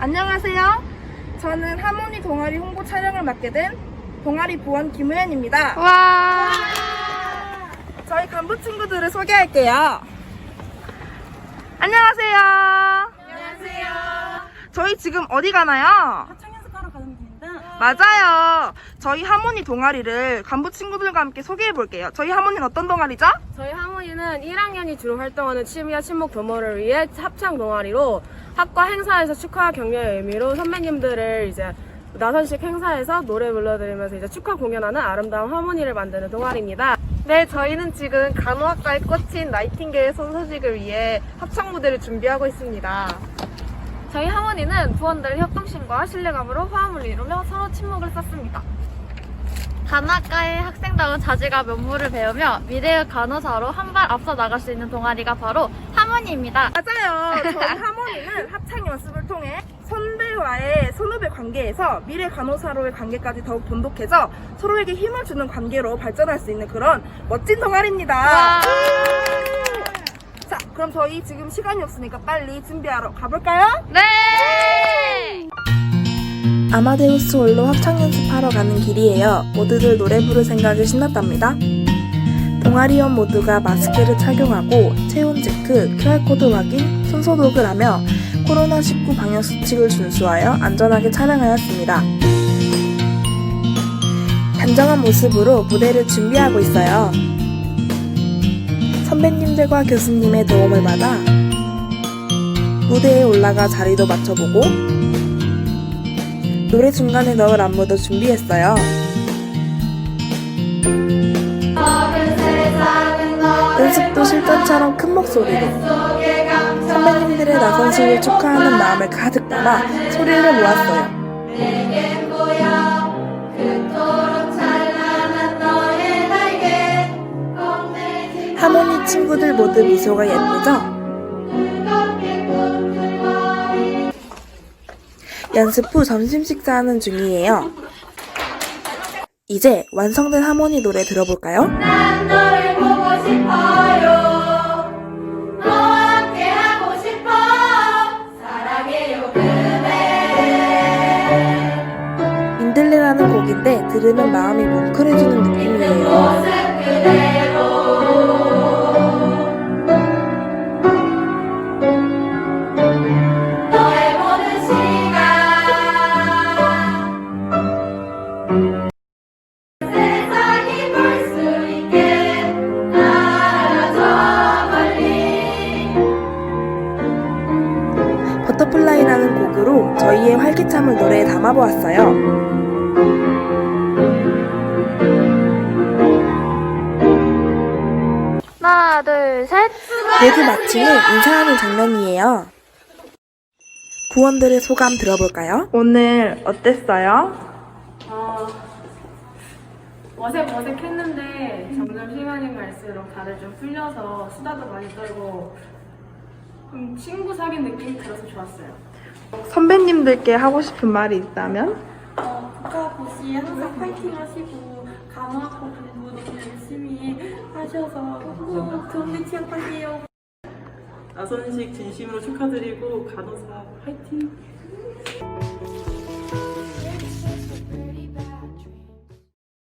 안녕하세요. 저는 하모니 동아리 홍보 촬영을 맡게 된 동아리 부원 김우현입니다. 와. 저희 간부 친구들을 소개할게요. 안녕하세요. 안녕하세요. 저희 지금 어디 가나요? 맞아요. 저희 하모니 동아리를 간부 친구들과 함께 소개해 볼게요. 저희 하모니는 어떤 동아리죠? 저희 하모니는 1학년이 주로 활동하는 취미와 친목 도모를 위해 합창 동아리로 학과 행사에서 축하 격려의 의미로 선배님들을 이제 나선식 행사에서 노래 불러드리면서 이제 축하 공연하는 아름다운 하모니를 만드는 동아리입니다. 네, 저희는 지금 간호학과에 꽂힌 나이팅게일 손소식을 위해 합창 무대를 준비하고 있습니다. 저희 하모니는 부원들 협동심과 신뢰감으로 화음을 이루며 서로 친목을 쌓습니다. 간호학과의 학생다운 자질과 면모를 배우며 미래의 간호사로 한 발 앞서 나갈 수 있는 동아리가 바로 하모니입니다. 맞아요. 저희 하모니는 합창 연습을 통해 선배와의 선후배 관계에서 미래 간호사로의 관계까지 더욱 돈독해져 서로에게 힘을 주는 관계로 발전할 수 있는 그런 멋진 동아리입니다. 그럼 저희 지금 시간이 없으니까 빨리 준비하러 가볼까요? 네! 아마데우스 홀로 합창 연습하러 가는 길이에요. 모두들 노래 부를 생각이 신났답니다. 동아리원 모두가 마스크를 착용하고 체온 체크, QR코드 확인, 손소독을 하며 코로나19 방역 수칙을 준수하여 안전하게 촬영하였습니다. 단정한 모습으로 무대를 준비하고 있어요. 선배님들과 교수님의 도움을 받아 무대에 올라가 자리도 맞춰보고 노래 중간에 넣을 안무도 준비했어요. 연습도 실전처럼 큰 목소리로 선배님들의 나선식을 축하하는 마음을 가득 담아 소리를 모았어요. 친구들 모두 미소가 예쁘죠? 연습 후 점심 식사하는 중이에요. 이제 완성된 하모니 노래 들어볼까요? 난 너를 보고 싶어요 너와 함께 하고 싶어 사랑해요 그대 민들레라는 곡인데 들으면 마음이 뭉클해지는 느낌이에요. 버터플라이라는 곡으로 저희의 활기참을 노래에 담아보았어요. 하나, 둘, 셋. 내부 마침 후 인사하는 장면이에요. 부원들의 소감 들어볼까요? 오늘 어땠어요? 어, 어색 어색했는데 점점 시간이 갈수록 다들 좀 풀려서 수다도 많이 떨고 좀 친구 사귄 느낌이 들어서 좋았어요. 선배님들께 하고 싶은 말이 있다면? 국가고시 항상 파이팅 하시고 간호학과 공부 너무 열심히 하셔서 꼭 좋은 데 취업하세요. 나선식 진심으로 축하드리고 간호사 화이팅!